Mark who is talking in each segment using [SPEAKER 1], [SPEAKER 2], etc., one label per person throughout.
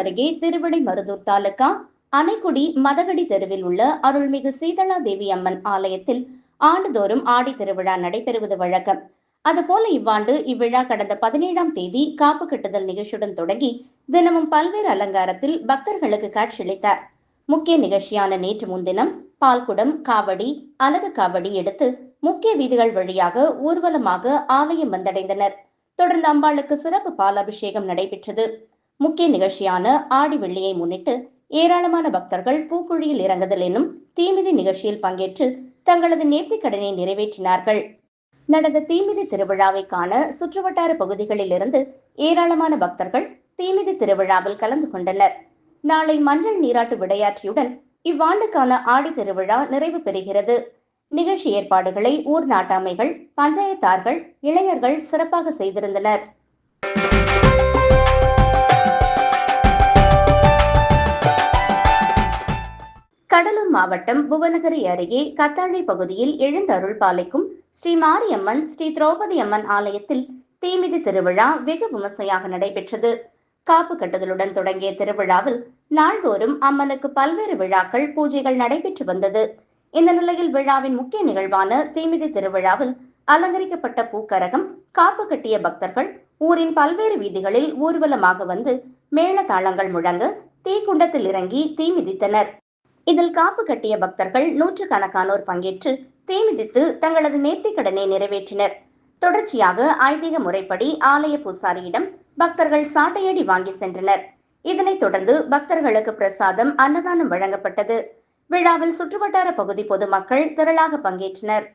[SPEAKER 1] அருகே திருவிடைமருதூர் தாலுகா அணைக்குடி மதகடி தெருவில் உள்ள அருள்மிகு சீதளா தேவி அம்மன் ஆலயத்தில் ஆண்டுதோறும் ஆடி திருவிழா நடைபெறுவது வழக்கம். அதுபோல இவ்வாண்டு இவ்விழா கடந்த பதினேழாம் தேதி காப்பு கட்டுதல் நிகழ்ச்சியுடன் தொடங்கி தினமும் பல்வேறு அலங்காரத்தில் பக்தர்களுக்கு காட்சியளித்தார். முக்கிய நிகழ்ச்சியான நேற்று முன்தினம் பால்குடம் காவடி அலகு காவடி எடுத்து முக்கிய வீதிகள் வழியாக ஊர்வலமாக ஆலயம் வந்தடைந்தனர். தொடர்ந்து அம்பாளுக்கு சிறப்பு பாலாபிஷேகம் நடைபெற்றது. முக்கிய நிகழ்ச்சியான ஆடி வெள்ளியை முன்னிட்டு ஏராளமான பக்தர்கள் பூக்குழியில் இறங்குதல் என்னும் தீமிதி நிகழ்ச்சியில் பங்கேற்று தங்களது நேர்த்திக் கடனை நிறைவேற்றினார்கள். நடந்த தீமிதி திருவிழாவை காண சுற்றுவட்டார பகுதிகளில் இருந்து ஏராளமான பக்தர்கள் தீமிதி திருவிழாவில் கலந்து கொண்டனர். நாளை மஞ்சள் நீராட்டு விடையாற்றியுடன் இவ்வாண்டுக்கான ஆடி திருவிழா நிறைவு பெறுகிறது. நிகழ்ச்சி ஏற்பாடுகளை ஊர் நாட்டாமைகள் பஞ்சாயத்தார்கள் இளைஞர்கள் சிறப்பாக செய்திருந்தனர். மாவட்டம் புவனகிரி அருகே கத்தாழை பகுதியில் எழுந்தருள் பாலைக்கும் ஸ்ரீ மாரியம்மன் ஸ்ரீ திரௌபதி அம்மன் ஆலயத்தில் தீமிதி திருவிழா வெகு விமர்சையாக நடைபெற்றது. காப்பு கட்டுதலுடன் தொடங்கிய திருவிழாவில் நாள்தோறும் அம்மனுக்கு பல்வேறு விழாக்கள் பூஜைகள் நடைபெற்று வந்தது. இந்த நிலையில் விழாவின் முக்கிய நிகழ்வான தீமிதி திருவிழாவில் அலங்கரிக்கப்பட்ட பூக்கரகம் காப்பு கட்டிய பக்தர்கள் ஊரின் பல்வேறு வீதிகளில் ஊர்வலமாக வந்து மேள தாளங்கள் முழங்க தீக்குண்டத்தில் இறங்கி தீ மிதித்தனர். இதில் காப்பு கட்டிய பக்தர்கள் நூற்றுக்கணக்கானோர் பங்கேற்று தீமிதித்து தங்களது நேர்த்திக் கடனை நிறைவேற்றினர். தொடர்ச்சியாக ஐதீக முறைப்படி ஆலய பூசாரியிடம் பக்தர்கள் சாட்டையடி வாங்கி சென்றனர். இதனைத் தொடர்ந்து பக்தர்களுக்கு பிரசாதம் அன்னதானம் வழங்கப்பட்டது. விழாவில் சுற்றுவட்டார பகுதி பொதுமக்கள் திரளாக பங்கேற்றனர்.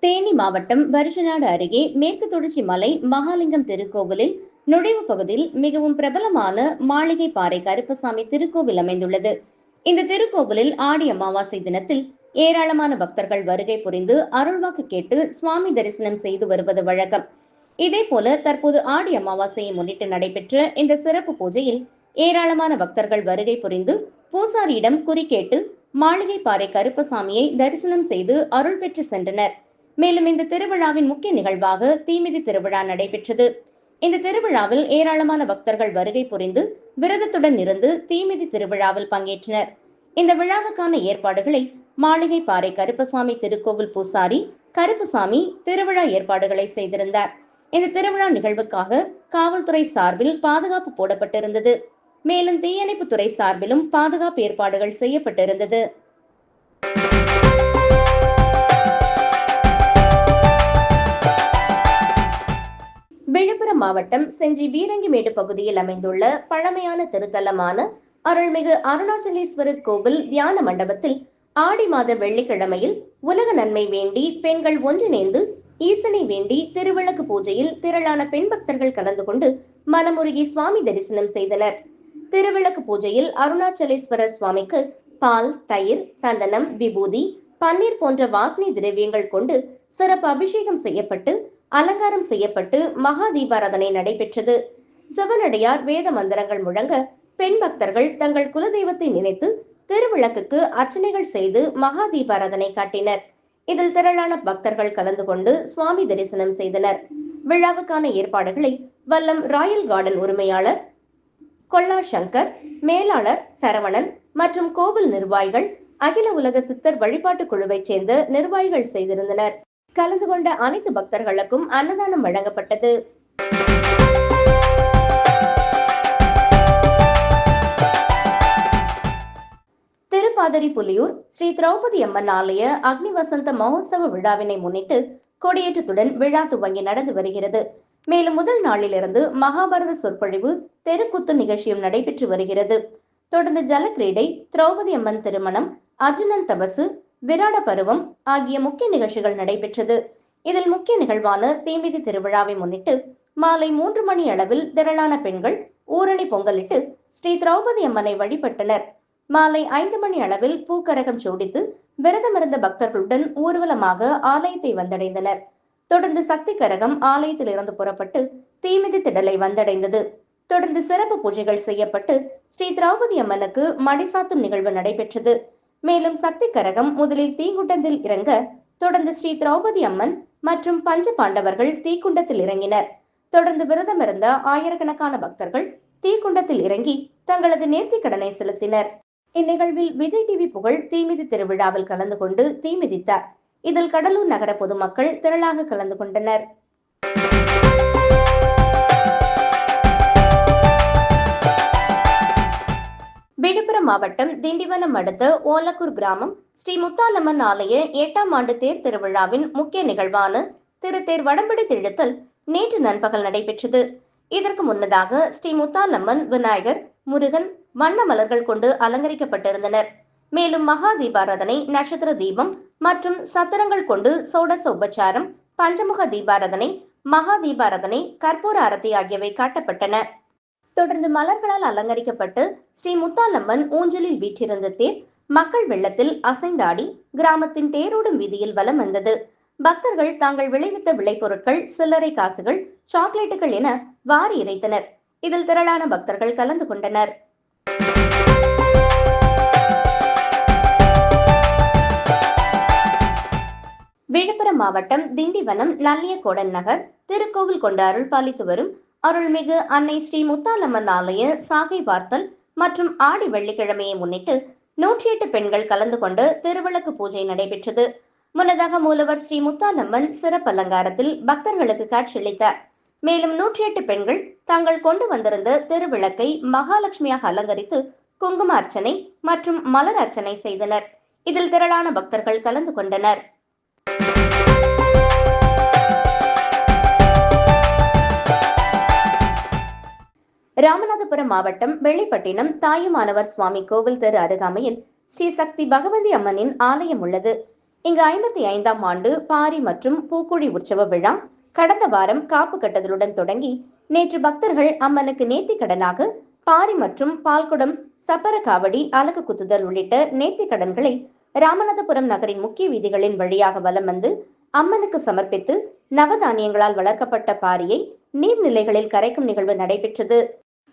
[SPEAKER 1] தேனி மாவட்டம் வருஷநாடு அருகே மேற்கு தொடர்ச்சி மலை மகாலிங்கம் திருக்கோவிலில் நுழைவு பகுதியில் மிகவும் பிரபலமான மாளிகை பாறை கருப்பசாமி திருக்கோவில் அமைந்துள்ளது. இந்த திருக்கோவிலில் ஆடி அமாவாசை தினத்தில் ஏராளமான பக்தர்கள் வருகை புரிந்து அருள்வாக்கு கேட்டு சுவாமி தரிசனம் செய்து வருவது வழக்கம். இதேபோல தற்போது ஆடி அமாவாசையை முன்னிட்டு நடைபெற்ற இந்த சிறப்பு பூஜையில் ஏராளமான பக்தர்கள் வருகை புரிந்து பூசாரியிடம் குறிக்கேட்டு மாளிகை பாறை கருப்பசாமியை தரிசனம் செய்து அருள் பெற்று சென்றனர். மேலும் இந்த திருவிழாவின் முக்கிய நிகழ்வாக தீமிதி திருவிழா நடைபெற்றது. இந்த திருவிழாவில் ஏராளமான பக்தர்கள் வருகை புரிந்து விரதத்துடன் இருந்து தீமிதி திருவிழாவில் பங்கேற்றனர். இந்த விழாவுக்கான ஏற்பாடுகளை மாளிகை பாறை கருப்பசாமி திருக்கோவில் பூசாரி கருப்பசாமி திருவிழா ஏற்பாடுகளை செய்திருந்தார். இந்த திருவிழா நிகழ்வுக்காக காவல்துறை சார்பில் பாதுகாப்பு போடப்பட்டிருந்தது. மேலும் தீயணைப்பு துறை சார்பிலும் பாதுகாப்பு ஏற்பாடுகள் செய்யப்பட்டிருந்தது. விழுப்புரம் மாவட்டம் செஞ்சி வீரங்கிமேடு பகுதியில் அமைந்துள்ள பழமையான திருத்தலமான அருள்மிகு அருணாச்சலேஸ்வரர் கோவில் தியான மண்டபத்தில் ஆடி மாத வெள்ளிக்கிழமையில் உலக நன்மை வேண்டி பெண்கள் ஒன்றிணைந்து ஈசனை வேண்டி திருவிளக்கு பூஜையில் திரளான பெண் பக்தர்கள் கலந்து கொண்டு மனமுருகி சுவாமி தரிசனம் செய்தனர். திருவிளக்கு பூஜையில் அருணாச்சலேஸ்வரர் சுவாமிக்கு பால் தயிர் சந்தனம் விபூதி பன்னீர் போன்ற வாசனை திரவியங்கள் கொண்டு சிறப்பு அபிஷேகம் செய்யப்பட்டு அலங்காரம் செய்யப்பட்டு மகா தீபாராதனை நடைபெற்றது. சிவனடியார் வேத மந்திரங்கள் முழங்க பெண் பக்தர்கள் தங்கள் குலதெய்வத்தை நினைத்து திருவிளக்குக்கு அர்ச்சனைகள் செய்து மகா தீபாராதனை காட்டினர். இதில் திரளான பக்தர்கள் கலந்து கொண்டு சுவாமி தரிசனம் செய்தனர். விழாவுக்கான ஏற்பாடுகளை வல்லம் ராயல் கார்டன் உரிமையாளர் கொல்லா சங்கர் மேலாளர் சரவணன் மற்றும் கோவில் நிர்வாகிகள் அகில உலக சித்தர் வழிபாட்டு குழுவைச் சேர்ந்த நிர்வாகிகள் செய்திருந்தனர். கலந்து கொண்ட அனைத்து பக்தர்களுக்கும் அன்னதானம் வழங்கப்பட்டது. திருப்பாதிரி புலியூர் ஸ்ரீ திரௌபதி அம்மன் ஆலய அக்னி வசந்த மகோத்சவ விழாவினை முன்னிட்டு கொடியேற்றத்துடன் விழா துவங்கி நடந்து வருகிறது. மேலும் முதல் நாளிலிருந்து மகாபாரத சொற்பொழிவு தெருக்குத்து நிகழ்ச்சியும் நடைபெற்று வருகிறது. தொடர்ந்து ஜலக்கிரீடை திரௌபதி அம்மன் திருமணம் அர்ஜுனன் தபசு விராட பருவம் ஆகிய முக்கிய நிகழ்ச்சிகள் நடைபெற்றது. இதில் முக்கிய நிகழ்வான தீமிதி திருவிழாவை முன்னிட்டு மாலை மூன்று மணி அளவில் திரளான பெண்கள் ஊரணி பொங்கலிட்டு ஸ்ரீ திரௌபதி அம்மனை வழிபட்டனர். மாலை ஐந்து மணி அளவில் பூக்கரகம் சோடித்து விரதமிருந்த பக்தர்களுடன் ஊர்வலமாக ஆலயத்தை வந்தடைந்தனர். தொடர்ந்து சக்தி கரகம் ஆலயத்தில் இருந்து புறப்பட்டு தீமிதி திடலை வந்தடைந்தது. தொடர்ந்து சிறப்பு பூஜைகள் செய்யப்பட்டு ஸ்ரீ திரௌபதி அம்மனுக்கு மடிசாத்தும் நிகழ்வு நடைபெற்றது. மேலும் சக்தி கரகம் முதலில் தீக்குண்டத்தில் இறங்க தொடர்ந்து ஸ்ரீ திரௌபதி அம்மன் மற்றும் பஞ்ச பாண்டவர்கள் தீக்குண்டத்தில் இறங்கினர். தொடர்ந்து விரதமிருந்த ஆயிரக்கணக்கான பக்தர்கள் தீக்குண்டத்தில் இறங்கி தங்களது நேர்த்திக் கடனை செலுத்தினர். இந்நிகழ்வில் விஜய் டிவி புகழ் தீமிதி திருவிழாவில் கலந்து கொண்டு தீமிதித்தார். இதில் கடலூர் நகர பொதுமக்கள் திரளாக கலந்து கொண்டனர். மாவட்டம் திண்டிவனம் அடுத்த ஓலக்கூர் கிராமம் ஸ்ரீ முத்தாலம்மன் ஆலய எட்டாம் ஆண்டு தேர் திருவிழாவின் முக்கிய நிகழ்வான திருத்தேர் வடம்படி திழுத்தல் நேற்று நண்பகல் நடைபெற்றது. இதற்கு முன்னதாக ஸ்ரீ முத்தாலம்மன் விநாயகர் முருகன் வண்ண மலர்கள் கொண்டு அலங்கரிக்கப்பட்டிருந்தனர். மேலும் மகா தீபாராதனை நட்சத்திர தீபம் மற்றும் சத்திரங்கள் கொண்டு சோடச உபச்சாரம் பஞ்சமுக தீபாராதனை மகா தீபாராதனை கற்பூர அரத்தி ஆகியவை காட்டப்பட்டன. தொடர்ந்து மலர்களால் அலங்கரிக்கப்பட்டு ஸ்ரீ முத்தாலம்மன் ஊஞ்சலில் வீற்றிருந்த தேர் மக்கள் வெள்ளத்தில் அசைந்தாடி கிராமத்தின் தேரோடும் வீதியில் வலம் வந்தது. பக்தர்கள் தாங்கள் விளைவித்த விளைபொருட்கள் சில்லறை காசுகள் சாக்லேட்டுகள் என வாரி இறைத்தனர். இதில் திரளான பக்தர்கள் கலந்து கொண்டனர். விழுப்புரம் மாவட்டம் திண்டிவனம் நல்லியகோடன் நகர் திருக்கோவில் கொண்டு அருள் பாலித்து வரும் அருள்மிகு அன்னை ஸ்ரீ முத்தாலம்மன் ஆலய சாகை வார்த்தல் மற்றும் ஆடி வெள்ளிக்கிழமையை முன்னிட்டு நூற்றி எட்டு பெண்கள் கலந்து கொண்டு திருவிளக்கு பூஜை நடைபெற்றது. முன்னதாக மூலவர் ஸ்ரீ முத்தாலம்மன் சிறப்பு அலங்காரத்தில் பக்தர்களுக்கு காட்சியளித்தார். மேலும் நூற்றி எட்டு பெண்கள் தாங்கள் கொண்டு வந்திருந்த திருவிளக்கை மகாலட்சுமியாக அலங்கரித்து குங்கும அர்ச்சனை மற்றும் மலர் அர்ச்சனை செய்தனர். இதில் திரளான பக்தர்கள் கலந்து கொண்டனர். ராமநாதபுரம் மாவட்டம் வெள்ளிப்பட்டினம் தாயுமானவர் சுவாமி கோவில் தெரு அருகாமையில் ஸ்ரீ சக்தி பகவதி அம்மனின் ஆலயம் உள்ளது. இங்கு ஐம்பத்தி ஐந்தாம் ஆண்டு பாரி மற்றும் பூக்குழி உற்சவ விழா கடந்த வாரம் காப்பு கட்டுதலுடன் தொடங்கி நேற்று பக்தர்கள் அம்மனுக்கு நேர்த்திக்கடனாக பாரி மற்றும் பால்குடம் சப்பர காவடி அலகு குத்துதல் உள்ளிட்ட நேர்த்திக்கடன்களை ராமநாதபுரம் நகரின் முக்கிய வீதிகளின் வழியாக வலம் வந்து அம்மனுக்கு சமர்ப்பித்து நவதானியங்களால் வளர்க்கப்பட்ட பாரியை நீர்நிலைகளில் கரைக்கும் நிகழ்வு நடைபெற்றது.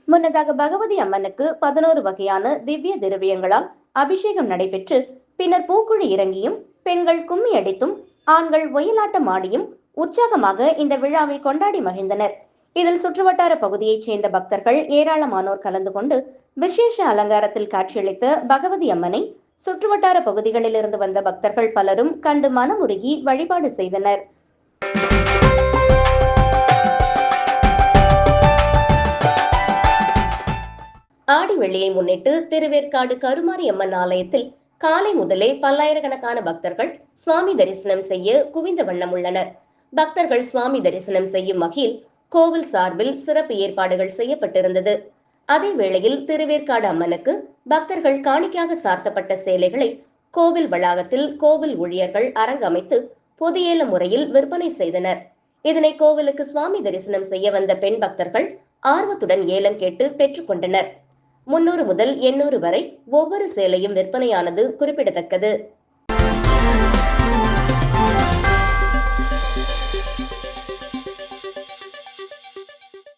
[SPEAKER 1] முன்னதாக பகவதி அம்மனுக்கு பதினோரு வகையான திவ்ய திரவியங்களால் அபிஷேகம் நடைபெற்று பின்னர் பூக்குழி இறங்கியும் பெண்கள் கும்மி அடித்தும் ஆண்கள் ஒயிலாட்டம் ஆடியும் உற்சாகமாக இந்த விழாவை கொண்டாடி மகிழ்ந்தனர். இதில் சுற்றுவட்டார பகுதியைச் சேர்ந்த பக்தர்கள் ஏராளமானோர் கலந்து கொண்டு விசேஷ அலங்காரத்தில் காட்சியளித்த பகவதி அம்மனை சுற்றுவட்டார பகுதிகளிலிருந்து வந்த பக்தர்கள் பலரும் கண்டு மனமுருகி வழிபாடு செய்தனர். ஆடி வெள்ளியை முன்னிட்டு திருவேற்காடு கருமாரி அம்மன் ஆலயத்தில் காலை முதலே பல்லாயிரக்கணக்கான பக்தர்கள் சுவாமி தரிசனம் செய்ய குவிந்த வண்ணம் உள்ளனர். பக்தர்கள் சுவாமி தரிசனம் செய்யும் வகையில் கோவில் சார்பில் சிறப்பு ஏற்பாடுகள் செய்யப்பட்டிருந்தது. அதே வேளையில் திருவேற்காடு அம்மனுக்கு பக்தர்கள் காணிக்கையாக சார்த்தப்பட்ட சேலைகளை கோவில் வளாகத்தில் கோவில் ஊழியர்கள் அரங்கமைத்து பொதியேல முறையில் விற்பனை செய்தனர். இதனை கோவிலுக்கு சுவாமி தரிசனம் செய்ய வந்த பெண் பக்தர்கள் ஆர்வத்துடன் ஏலம் கேட்டு பெற்றுக்கொண்டனர் முன்னூறு முதல் எண்ணூறு வரை ஒவ்வொரு சேலையும் விற்பனையானது குறிப்பிடத்தக்கது.